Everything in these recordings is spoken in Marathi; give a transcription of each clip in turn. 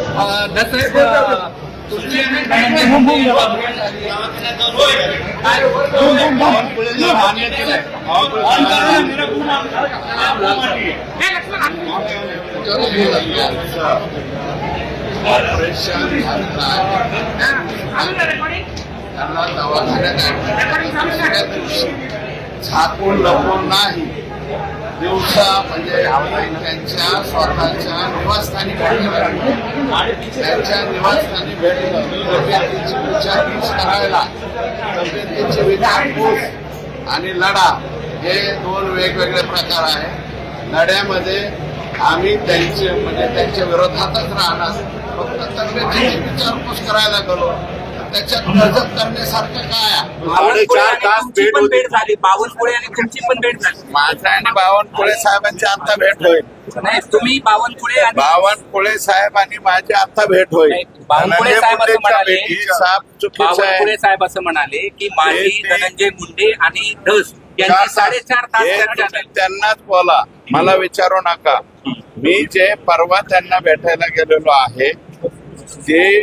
अ, दसरे अ, तुमची आणि धनंजय मुंडे ऑपरेशन त्यांना दवाखान्यात दिवसा म्हणजे आपण त्यांच्या स्वतःच्या निवासस्थानी भेटलं त्यांच्या निवासस्थानी भेटलं तब्येतीची विचारपूस करायला तब्येतीची विचारपूस आणि लढा हे दोन वेगवेगळे प्रकार आहे लढ्यामध्ये आम्ही त्यांचे म्हणजे त्यांच्या विरोधातच राहणार. फक्त तब्येतीची विचारपूस करायला गेलो त्याच्यात गजब करण्यासारखं काय आहे? साडेचार आणि तास तुमची भेट पण होती. भेट झाली. बावनकुळे आणि तुमची पण भेट झाली. माझा आणि बावनकुळे साहेबांची आता भेट होईल. नाही तुम्ही बावनकुळे आणि बावनकुळे साहेब आणि माझी आता भेट होईल. नाही, बावनकुळे साहेब असं म्हणाले. साप चुकीचं बावनकुळे आहे साहेब असं म्हणाले की माझी ते- धनंजय मुंडे आणि धस चार यांची तास. साडेचार तास हे चर्चा तुम्ही झाली त्यांनाच बोला. मला विचारू नका. मी जे परवा त्यांना भेटायला गेलेलो आहे ते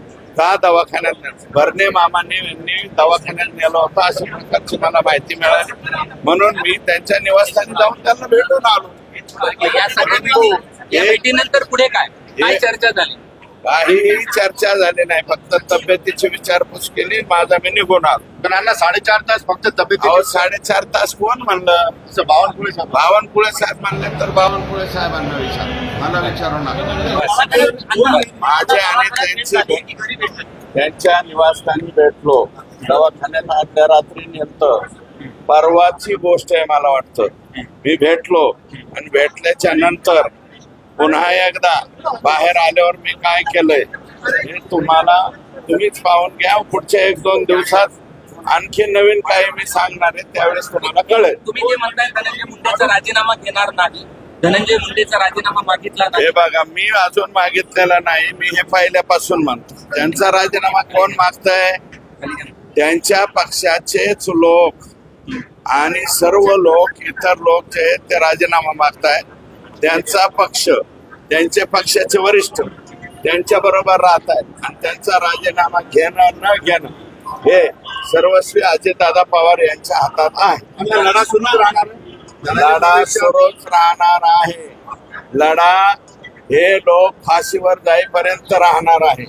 का दवाखान्यात भरणे मामांनी यांनी दवाखान्यात नेलं होतं अशा प्रकारची मला माहिती मिळाली. म्हणून मी त्यांच्या निवासस्थानी जाऊन त्यांना भेटून आलो. या सगळ्या भेटीनंतर पुढे काय? काय हे- चर्चा झाली? काहीही चर्चा झाली नाही. फक्त तब्येतीची विचारपूस केली माझा मी निघून आलो. त्यांना साडेचार तास फक्त अहो तब्येत साडेचार तास कोण म्हणलं? बावनकुळे साहेब. बावनकुळे साहेब म्हणले तर बावनकुळे साहेबांना विचार. मला विचारू नका. माझे आणि त्यांची भेट त्यांच्या निवासस्थानी भेटलो. दवाखान्यात आदल्या रात्री नेलतं. परवाची गोष्ट आहे मला वाटतं. मी भेटलो. आणि भेटल्याच्या नंतर पुन्हा एकदा बाहेर आल्यावर मी काय केलंय? हे तुम्हाला तुम्हीच पाहून घ्या. पुढच्या एक दोन दिवसात आणखी नवीन काही मी सांगणार आहे त्यावेळेस तुम्हाला कळेल. तुम्ही जे म्हणताय धनंजय मुंडेचा राजीनामा घेणार नाही. धनंजय मुंडेचा राजीनामा मागितला हे बघा मी अजून मागितलेला नाही मी हे पहिल्यापासून म्हणतो. त्यांचा राजीनामा कोण मागतंय? त्यांच्या पक्षाचेच लोक. आणि सर्व लोक इतर लोक जे आहेत ते राजीनामा मागतायत. त्यांचा पक्ष त्यांचे पक्षाचे वरिष्ठ त्यांच्या बरोबर राहत आहेत. आणि त्यांचा राजीनामा घेणं न घेणं हे सर्वस्वी अजितदादा पवार यांच्या हातात आहे. लढा सुरू राहणार लढा सुरूच राहणार आहे. लढा हे लोक फाशीवर जाईपर्यंत राहणार आहे.